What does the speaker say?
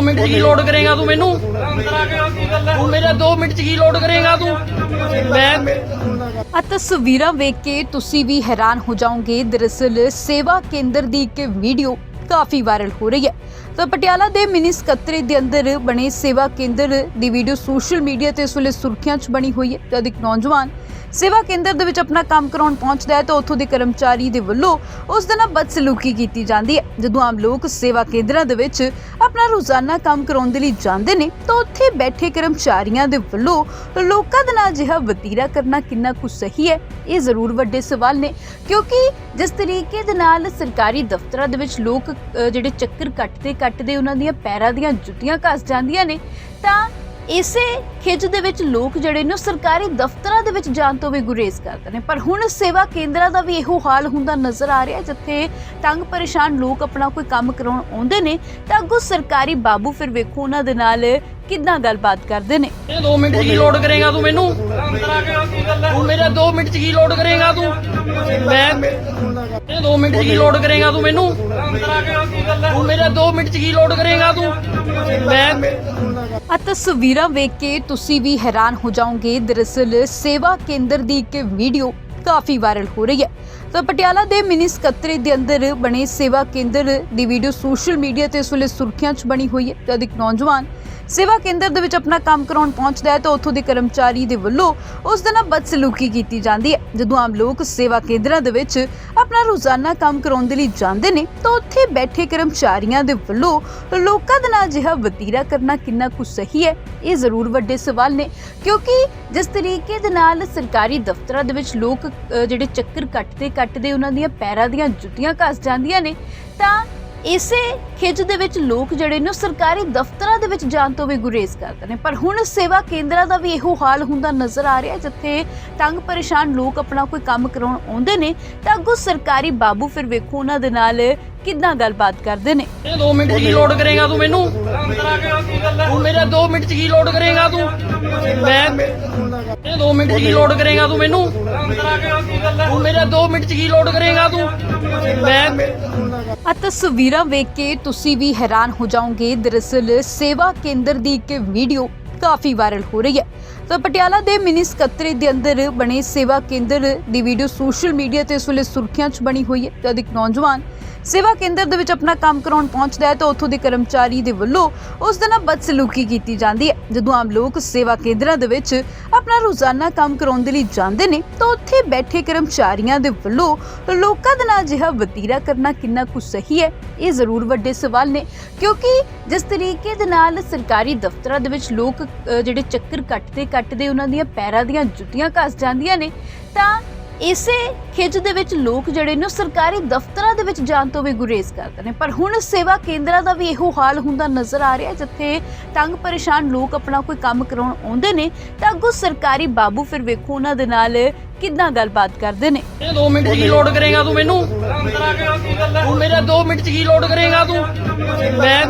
2 minute 'ਚ ਕੀ load ਕਰੇਗਾ ਤੂੰ ਮੈਨੂੰ? ਤੂੰ ਮੇਰਾ 2 ਮਿੰਟ 'ਚ ਕੀ ਲੋਡ ਕਰੇਗਾ ਤੂੰ? ਮੈਂ ਆ ਤਸਵੀਰਾਂ ਵੇਖ ਕੇ ਤੁਸੀਂ ਵੀ ਹੈਰਾਨ ਹੋ ਜਾਓਗੇ। ਦਰਅਸਲ ਸੇਵਾ ਕੇਂਦਰ ਦੀ ਇੱਕ ਵੀਡੀਓ ਕਾਫੀ ਵਾਇਰਲ ਹੋ ਰਹੀ ਹੈ। ਤਾਂ ਪਟਿਆਲਾ ਦੇ ਮਿਨੀ ਸਕੱਤਰੇ ਦੇ ਅੰਦਰ ਬਣੇ ਸੇਵਾ ਕੇਂਦਰ ਦੀ ਵੀਡੀਓ ਸੋਸ਼ਲ ਮੀਡੀਆ ਤੇ ਇਸ ਵੇਲੇ ਸੁਰਖੀਆਂ 'ਚ ਬਣੀ ਹੋਈ ਹੈ। ਜਦ ਇੱਕ ਨੌਜਵਾਨ ਸੇਵਾ ਕੇਂਦਰ ਦੇ ਵਿੱਚ ਆਪਣਾ ਕੰਮ ਕਰਾਉਣ ਪਹੁੰਚਦਾ ਹੈ ਤਾਂ ਉੱਥੋਂ ਦੇ ਕਰਮਚਾਰੀ ਦੇ ਵੱਲੋਂ ਉਸ ਦੇ ਨਾਲ ਬਦਸਲੂਕੀ ਕੀਤੀ ਜਾਂਦੀ ਹੈ। ਜਦੋਂ ਆਮ ਲੋਕ ਸੇਵਾ ਕੇਂਦਰਾਂ ਦੇ ਵਿੱਚ ਆਪਣਾ ਰੋਜ਼ਾਨਾ ਕੰਮ ਕਰਾਉਣ ਦੇ ਲਈ ਜਾਂਦੇ ਨੇ, ਤਾਂ ਉੱਥੇ ਬੈਠੇ ਕਰਮਚਾਰੀਆਂ ਦੇ ਵੱਲੋਂ ਲੋਕਾਂ ਦੇ ਨਾਲ ਅਜਿਹਾ ਵਤੀਰਾ ਕਰਨਾ ਕਿੰਨਾ ਕੁ ਸਹੀ ਹੈ, ਇਹ ਜ਼ਰੂਰ ਵੱਡੇ ਸਵਾਲ ਨੇ। ਕਿਉਂਕਿ ਜਿਸ ਤਰੀਕੇ ਦੇ ਨਾਲ ਸਰਕਾਰੀ ਦਫ਼ਤਰਾਂ ਦੇ ਵਿੱਚ ਲੋਕ ਜਿਹੜੇ ਚੱਕਰ ਕੱਟਦੇ ਕੱਟਦੇ ਉਹਨਾਂ ਦੀਆਂ ਪੈਰਾਂ ਦੀਆਂ ਜੁੱਤੀਆਂ ਘਸ ਜਾਂਦੀਆਂ ਨੇ, ਤਾਂ ਇਸੇ ਖਿੱਚ ਦੇ ਵਿੱਚ ਲੋਕ ਜਿਹੜੇ ਨੇ ਉਹ ਸਰਕਾਰੀ ਦਫ਼ਤਰਾਂ ਦੇ ਵਿੱਚ ਜਾਣ ਤੋਂ ਵੀ ਗੁਰੇਜ਼ ਕਰਦੇ ਨੇ। ਪਰ ਹੁਣ ਸੇਵਾ ਕੇਂਦਰਾਂ ਦਾ ਵੀ ਇਹੋ ਹਾਲ ਹੁੰਦਾ ਨਜ਼ਰ ਆ ਰਿਹਾ ਜਿੱਥੇ ਤੰਗ ਪਰੇਸ਼ਾਨ ਲੋਕ ਆਪਣਾ ਕੋਈ ਕੰਮ ਕਰਾਉਣ ਆਉਂਦੇ ਨੇ। ਤਾਂ ਅੱਗੋਂ ਸਰਕਾਰੀ ਬਾਬੂ ਫਿਰ ਵੇਖੋ ਉਹਨਾਂ ਦੇ ਨਾਲ ਕਿੱਦਾਂ ਗੱਲਬਾਤ ਕਰਦੇ ਨੇ? ਇਹ 2 ਮਿੰਟ 'ਚ ਕੀ ਲੋਡ ਕਰੇਗਾ ਤੂੰ ਮੈਨੂੰ? ਤੂੰ ਮੇਰਾ 2 ਮਿੰਟ 'ਚ ਕੀ ਲੋਡ ਕਰੇਗਾ ਤੂੰ? ਮੈਂ ਇਹ 2 ਮਿੰਟ 'ਚ ਕੀ ਲੋਡ ਕਰੇਗਾ ਤੂੰ ਮੈਨੂੰ? ਤੂੰ ਮੇਰਾ 2 ਮਿੰਟ 'ਚ ਕੀ ਲੋਡ ਕਰੇਗਾ ਤੂੰ? ਮੈਂ ਆ ਤਸਵੀਰਾਂ ਵੇਖ ਕੇ ਤੁਸੀਂ ਵੀ ਹੈਰਾਨ ਹੋ ਜਾਓਗੇ। ਦਰਅਸਲ ਸੇਵਾ ਕੇਂਦਰ ਦੀ ਇੱਕ ਵੀਡੀਓ ਕਾਫੀ ਵਾਇਰਲ ਹੋ ਰਹੀ ਹੈ। ਤਾਂ ਪਟਿਆਲਾ ਦੇ ਮਿਨੀ ਸਕੱਤਰੇ ਦੇ ਅੰਦਰ ਬਣੇ ਸੇਵਾ ਕੇਂਦਰ ਦੀ ਵੀਡੀਓ ਸੋਸ਼ਲ ਮੀਡੀਆ ਤੇ ਇਸ ਵੇਲੇ ਸੁਰਖੀਆਂ 'ਚ ਬਣੀ ਹੋਈ ਹੈ। ਜਦ ਇੱਕ ਨੌਜਵਾਨ ਸੇਵਾ ਕੇਂਦਰ ਦੇ ਵਿੱਚ ਆਪਣਾ ਕੰਮ ਕਰਾਉਣ ਪਹੁੰਚਦਾ ਹੈ ਤਾਂ ਉੱਥੋਂ ਦੇ ਕਰਮਚਾਰੀ ਦੇ ਵੱਲੋਂ ਉਸ ਦੇ ਨਾਲ ਬਦਸਲੂਕੀ ਕੀਤੀ ਜਾਂਦੀ ਹੈ। ਜਦੋਂ ਆਮ ਲੋਕ ਸੇਵਾ ਕੇਂਦਰਾਂ ਦੇ ਵਿੱਚ ਆਪਣਾ ਰੋਜ਼ਾਨਾ ਕੰਮ ਕਰਾਉਣ ਦੇ ਲਈ ਜਾਂਦੇ ਨੇ, ਤਾਂ ਉੱਥੇ ਬੈਠੇ ਕਰਮਚਾਰੀਆਂ ਦੇ ਵੱਲੋਂ ਲੋਕਾਂ ਦੇ ਨਾਲ ਅਜਿਹਾ ਵਤੀਰਾ ਕਰਨਾ ਕਿੰਨਾ ਕੁ ਸਹੀ ਹੈ, ਇਹ ਜ਼ਰੂਰ ਵੱਡੇ ਸਵਾਲ ਨੇ। ਕਿਉਂਕਿ ਜਿਸ ਤਰੀਕੇ ਦੇ ਨਾਲ ਸਰਕਾਰੀ ਦਫ਼ਤਰਾਂ ਦੇ ਵਿੱਚ ਲੋਕ ਜਿਹੜੇ ਚੱਕਰ ਕੱਟਦੇ ਕੱਟਦੇ ਉਹਨਾਂ ਦੀਆਂ ਪੈਰਾਂ ਦੀਆਂ ਜੁੱਤੀਆਂ ਘਸ ਜਾਂਦੀਆਂ ਨੇ, ਤਾਂ ਇਸੇ ਖਿੱਚ ਦੇ ਵਿੱਚ ਲੋਕ ਜਿਹੜੇ ਨੇ ਉਹ ਸਰਕਾਰੀ ਦਫ਼ਤਰਾਂ ਦੇ ਵਿੱਚ ਜਾਣ ਤੋਂ ਵੀ ਗੁਰੇਜ਼ ਕਰਦੇ ਨੇ। ਪਰ ਹੁਣ ਸੇਵਾ ਕੇਂਦਰਾਂ ਦਾ ਵੀ ਇਹੋ ਹਾਲ ਹੁੰਦਾ ਨਜ਼ਰ ਆ ਰਿਹਾ, ਜਿੱਥੇ ਤੰਗ ਪਰੇਸ਼ਾਨ ਲੋਕ ਆਪਣਾ ਕੋਈ ਕੰਮ ਕਰਾਉਣ ਆਉਂਦੇ ਨੇ, ਤਾਂ ਅੱਗੋਂ ਸਰਕਾਰੀ ਬਾਬੂ ਫਿਰ ਵੇਖੋ ਉਹਨਾਂ ਦੇ ਨਾਲ ਕਿੱਦਾਂ ਗੱਲਬਾਤ ਕਰਦੇ ਨੇ? ਇਹ 2 ਮਿੰਟ 'ਚ ਕੀ ਲੋਡ ਕਰੇਗਾ ਤੂੰ ਮੈਨੂੰ? ਤੂੰ ਮੇਰਾ 2 ਮਿੰਟ 'ਚ ਕੀ ਲੋਡ ਕਰੇਗਾ ਤੂੰ? ਮੈਂ ਇਹ 2 ਮਿੰਟ 'ਚ ਕੀ ਲੋਡ ਕਰੇਗਾ ਤੂੰ ਮੈਨੂੰ? ਤੂੰ ਮੇਰਾ 2 ਮਿੰਟ 'ਚ ਕੀ ਲੋਡ ਕਰੇਗਾ ਤੂੰ? ਮੈਂ ਆ ਤਸਵੀਰਾਂ ਵੇਖ ਕੇ ਤੁਸੀਂ ਵੀ ਹੈਰਾਨ ਹੋ ਜਾਓਗੇ। ਦਰਅਸਲ ਸੇਵਾ ਕੇਂਦਰ ਦੀ ਇੱਕ ਵੀਡੀਓ ਕਾਫੀ ਵਾਇਰਲ ਹੋ ਰਹੀ ਹੈ। ਤਾਂ ਪਟਿਆਲਾ ਦੇ ਮਿਨੀ ਸਕੱਤਰੇ ਦੇ ਅੰਦਰ ਬਣੇ ਸੇਵਾ ਕੇਂਦਰ ਦੀ ਵੀਡੀਓ ਸੋਸ਼ਲ ਮੀਡੀਆ ਤੇ ਇਸ ਵੇਲੇ ਸੁਰਖੀਆਂ 'ਚ ਬਣੀ ਹੋਈ ਹੈ। ਜਦ ਇੱਕ ਨੌਜਵਾਨ ਸੇਵਾ ਕੇਂਦਰ ਦੇ ਵਿੱਚ ਆਪਣਾ ਕੰਮ ਕਰਾਉਣ ਪਹੁੰਚਦਾ ਹੈ ਤਾਂ ਉੱਥੋਂ ਦੇ ਕਰਮਚਾਰੀ ਦੇ ਵੱਲੋਂ ਉਸ ਦੇ ਨਾਲ ਬਦਸਲੂਕੀ ਕੀਤੀ ਜਾਂਦੀ ਹੈ। ਜਦੋਂ ਆਮ ਲੋਕ ਸੇਵਾ ਕੇਂਦਰਾਂ ਦੇ ਵਿੱਚ ਆਪਣਾ ਰੋਜ਼ਾਨਾ ਕੰਮ ਕਰਾਉਣ ਦੇ ਲਈ ਜਾਂਦੇ ਨੇ, ਤਾਂ ਉੱਥੇ ਬੈਠੇ ਕਰਮਚਾਰੀਆਂ ਦੇ ਵੱਲੋਂ ਲੋਕਾਂ ਦੇ ਨਾਲ ਅਜਿਹਾ ਵਤੀਰਾ ਕਰਨਾ ਕਿੰਨਾ ਕੁ ਸਹੀ ਹੈ, ਇਹ ਜ਼ਰੂਰ ਵੱਡੇ ਸਵਾਲ ਨੇ। ਕਿਉਂਕਿ ਜਿਸ ਤਰੀਕੇ ਦੇ ਨਾਲ ਸਰਕਾਰੀ ਦਫ਼ਤਰਾਂ ਦੇ ਵਿੱਚ ਲੋਕ ਜਿਹੜੇ ਚੱਕਰ ਕੱਟਦੇ ਕੱਟਦੇ ਉਹਨਾਂ ਦੀਆਂ ਪੈਰਾਂ ਦੀਆਂ ਜੁੱਤੀਆਂ ਘਸ ਜਾਂਦੀਆਂ ਨੇ, ਤਾਂ ਇਸੇ ਖਿੱਚ ਦੇ ਵਿੱਚ ਲੋਕ ਜਿਹੜੇ ਨੇ ਸਰਕਾਰੀ ਦਫ਼ਤਰਾਂ ਦੇ ਵਿੱਚ ਜਾਣ ਤੋਂ ਵੀ ਗੁਰੇਜ਼ ਕਰਦੇ ਨੇ। ਪਰ ਹੁਣ ਸੇਵਾ ਕੇਂਦਰਾਂ ਦਾ ਵੀ ਇਹੋ ਹਾਲ ਹੁੰਦਾ ਨਜ਼ਰ ਆ ਰਿਹਾ, ਜਿੱਥੇ ਤੰਗ ਪਰੇਸ਼ਾਨ ਲੋਕ ਆਪਣਾ ਕੋਈ ਕੰਮ ਕਰਾਉਣ ਆਉਂਦੇ ਨੇ, ਤਾਂ ਅੱਗੋਂ ਸਰਕਾਰੀ ਬਾਬੂ ਫਿਰ ਵੇਖੋ ਉਹਨਾਂ ਦੇ ਨਾਲ ਕਿੱਦਾਂ ਗੱਲਬਾਤ ਕਰਦੇ ਨੇ। ਇਹ 2 ਮਿੰਟ ਕੀ ਲੋਡ ਕਰੇਗਾ ਤੂੰ ਮੈਨੂੰ। ਤੂੰ ਮੇਰਾ 2 ਮਿੰਟ 'ਚ ਕੀ ਲੋਡ ਕਰੇਗਾ ਤੂੰ। ਮੈਂ